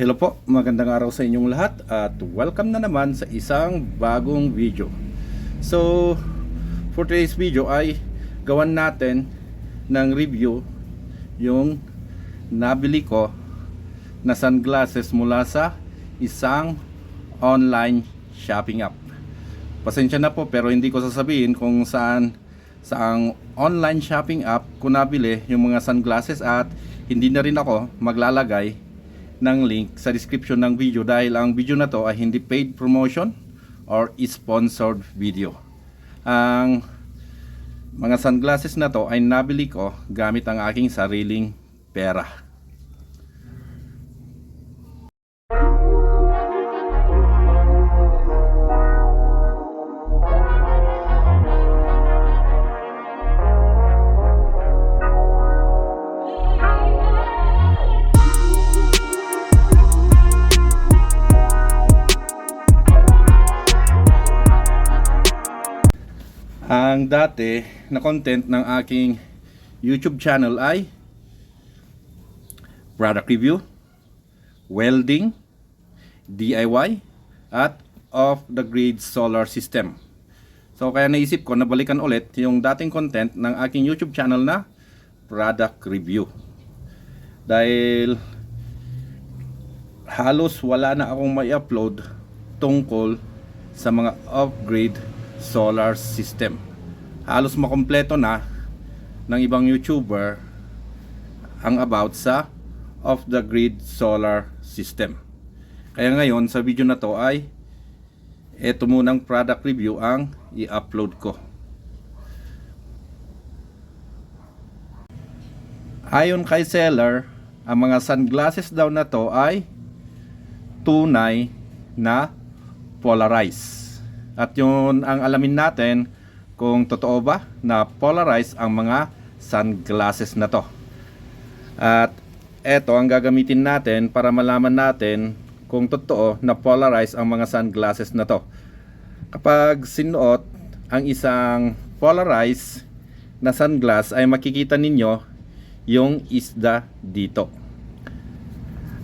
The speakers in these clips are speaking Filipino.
Hello po, magandang araw sa inyong lahat at welcome na naman sa isang bagong video. So, for today's video ay gawan natin ng review yung nabili ko na sunglasses mula sa isang online shopping app. Pasensya na po pero hindi ko sasabihin kung saan saang online shopping app ko nabili yung mga sunglasses at hindi na rin ako maglalagay ng link sa description ng video dahil ang video na to ay hindi paid promotion or sponsored video. Ang mga sunglasses na to ay nabili ko gamit ang aking sariling pera. Ang dati na content ng aking YouTube channel ay product review, welding, DIY, at off the grid solar system. So kaya naisip ko na balikan ulit yung dating content ng aking YouTube channel na product review. Dahil halos wala na akong may upload tungkol sa mga off-grid solar system. Halos makompleto na ng ibang YouTuber ang about sa off-the-grid solar system. Kaya ngayon sa video na to ay eto munang product review ang i-upload ko. Ayon kay seller, ang mga sunglasses daw na to ay tunay na polarized. At yun ang alamin natin kung totoo ba na polarized ang mga sunglasses na to. At eto ang gagamitin natin para malaman natin kung totoo na polarized ang mga sunglasses na to. Kapag sinuot ang isang polarized na sunglass ay makikita ninyo yung isda dito.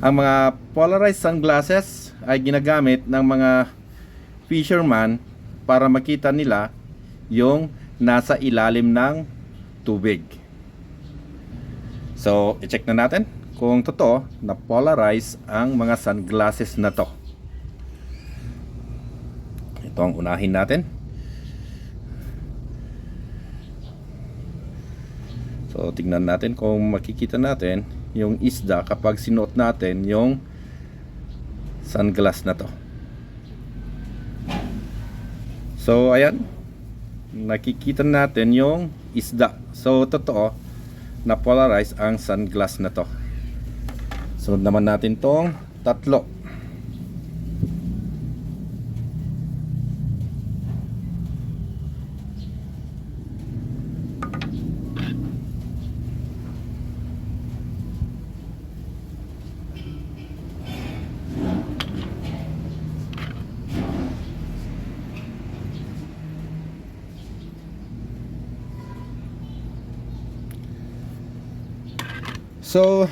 Ang mga polarized sunglasses ay ginagamit ng mga fisherman para makita nila yung nasa ilalim ng tubig. So, i-check na natin kung totoo na polarize ang mga sunglasses na to. Ito ang unahin natin. So, tingnan natin kung makikita natin yung isda kapag sinuot natin yung sunglass na to. So, ayan. Nakikita natin yung isda. So, totoo na polarize ang sunglass na to. Sunod naman natin tong tatlo. So,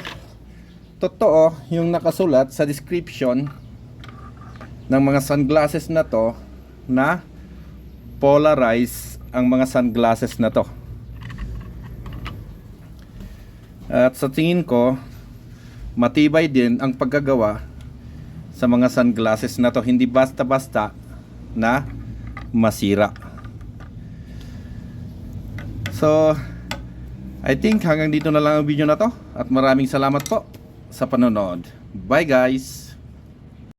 totoo yung nakasulat sa description ng mga sunglasses na to na polarize ang mga sunglasses na to. At sa tingin ko, matibay din ang paggagawa sa mga sunglasses na to. Hindi basta-basta na masira. So, I think hanggang dito na lang ang video na to at maraming salamat po sa panonood. Bye guys!